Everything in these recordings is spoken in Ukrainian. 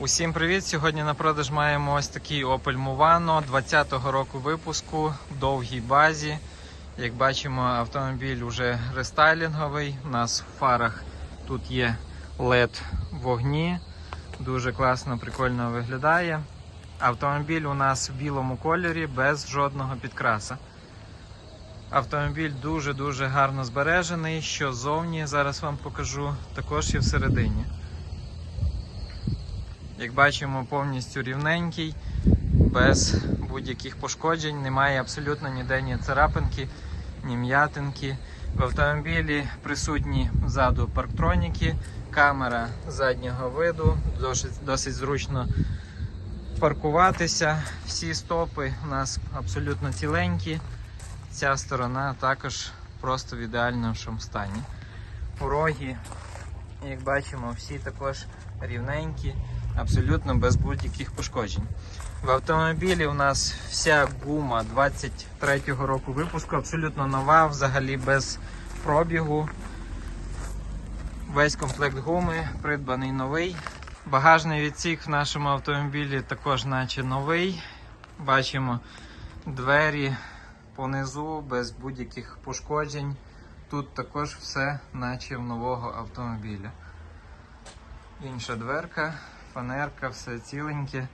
Усім привіт! Сьогодні на продаж маємо ось такий Opel Movano 20-го року випуску в довгій базі. Як бачимо, автомобіль уже рестайлінговий. У нас в фарах тут є LED вогні. Дуже класно, прикольно виглядає. Автомобіль у нас в білому кольорі без жодного підкраса. Автомобіль дуже-дуже гарно збережений, що ззовні, зараз вам покажу, також і всередині. Як бачимо, повністю рівненький, без будь-яких пошкоджень, немає абсолютно ніде ні царапинки, ні м'ятинки. В автомобілі присутні ззаду парктроніки, камера заднього виду, досить, досить зручно паркуватися. Всі стопи у нас абсолютно ціленькі. Ця сторона також просто в ідеальному стані. Пороги, як бачимо, всі також рівненькі, абсолютно без будь-яких пошкоджень. В автомобілі у нас вся гума 23-го року випуску, абсолютно нова, взагалі без пробігу. Весь комплект гуми придбаний новий. Багажний відсік в нашому автомобілі також наче новий. Бачимо двері понизу без будь-яких пошкоджень. Тут також все наче в нового автомобіля. Інша дверка, фанерка, все ціленьке.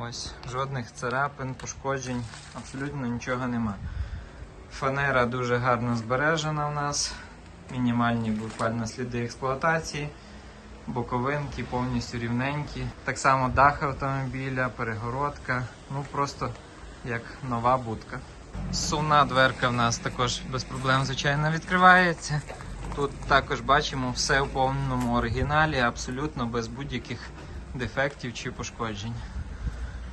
Ось, жодних царапин, пошкоджень, абсолютно нічого нема. Фанера дуже гарно збережена в нас. Мінімальні буквально сліди експлуатації, боковинки повністю рівненькі. Так само дах автомобіля, перегородка. Ну просто як нова будка. Сувна дверка в нас також без проблем, звичайно, відкривається. Тут також бачимо все в повному оригіналі, абсолютно без будь-яких дефектів чи пошкоджень.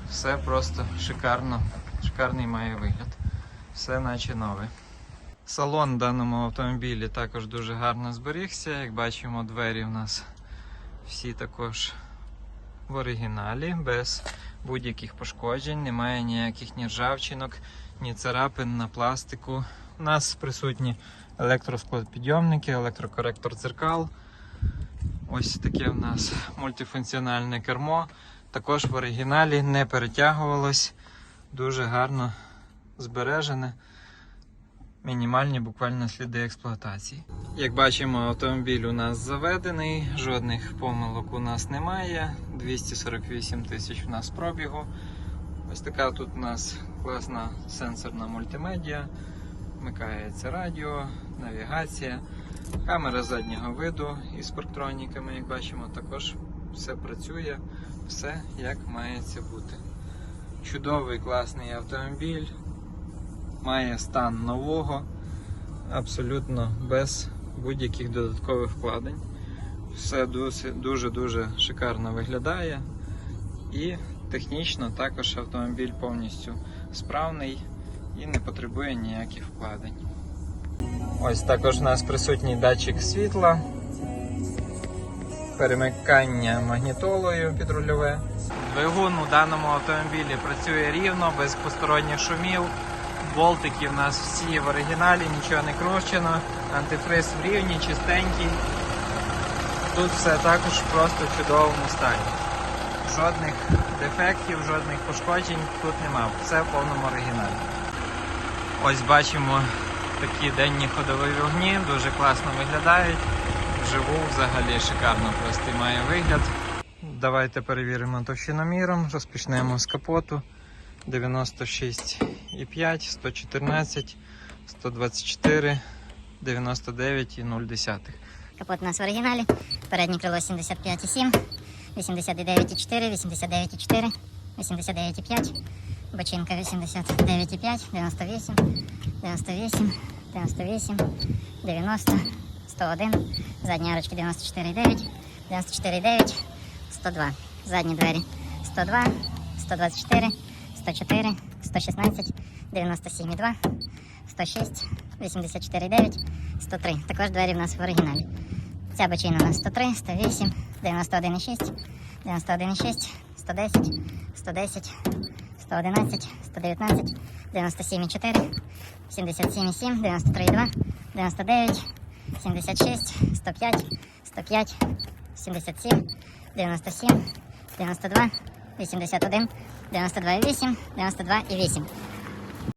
Все просто шикарно, шикарний має вигляд. Все наче нове. Салон в даному автомобілі також дуже гарно зберігся. Як бачимо, двері в нас всі також в оригіналі, без будь-яких пошкоджень, немає ніяких ні ржавчинок, ні царапин на пластику. У нас присутні електросклопідйомники, електрокоректор дзеркал. Ось таке в нас мультифункціональне кермо. Також в оригіналі не перетягувалось. Дуже гарно збережене. Мінімальні буквально сліди експлуатації. Як бачимо, автомобіль у нас заведений, жодних помилок у нас немає. 248 тисяч у нас пробігу. Ось така тут у нас класна сенсорна мультимедіа. Вмикається радіо, навігація, камера заднього виду із парктроніками, як бачимо, також все працює, все як мається бути. Чудовий класний автомобіль, має стан нового, абсолютно без будь-яких додаткових вкладень. Все дуже-дуже шикарно виглядає. І технічно також автомобіль повністю справний і не потребує ніяких вкладень. Ось також у нас присутній датчик світла, перемикання магнітолою підрульове. Двигун у даному автомобілі працює рівно, без посторонніх шумів. Болтики в нас всі в оригіналі, нічого не крущено, антифриз в рівні, чистенький. Тут все також просто в чудовому стані. Жодних дефектів, жодних пошкоджень тут нема. Все в повному оригіналі. Ось бачимо такі денні ходові вогні, дуже класно виглядають. Вживу взагалі шикарно просто має вигляд. Давайте перевіримо товщиноміром, розпочнемо з капоту. 96,5, 114, 124, 99,0. Капот у нас в оригіналі. Переднє крило 75,7, 89,4, 89,4, 89,5, бочинка 89,5, 98, 98, 98, 90, 101, задні арочки 94,9, 94,9, 102. Задні двері 102, 124, 104, 116, 97,2, 106, 84,9, 103. Також двері в нас в оригіналі. Ця бочина у нас 103, 108, 91,6, 91,6, 110, 110, 111, 119, 97,4, 77,7, 93,2, 99, 76, 105, 105, 77, 97, 92, 81, 92,8, 92,8.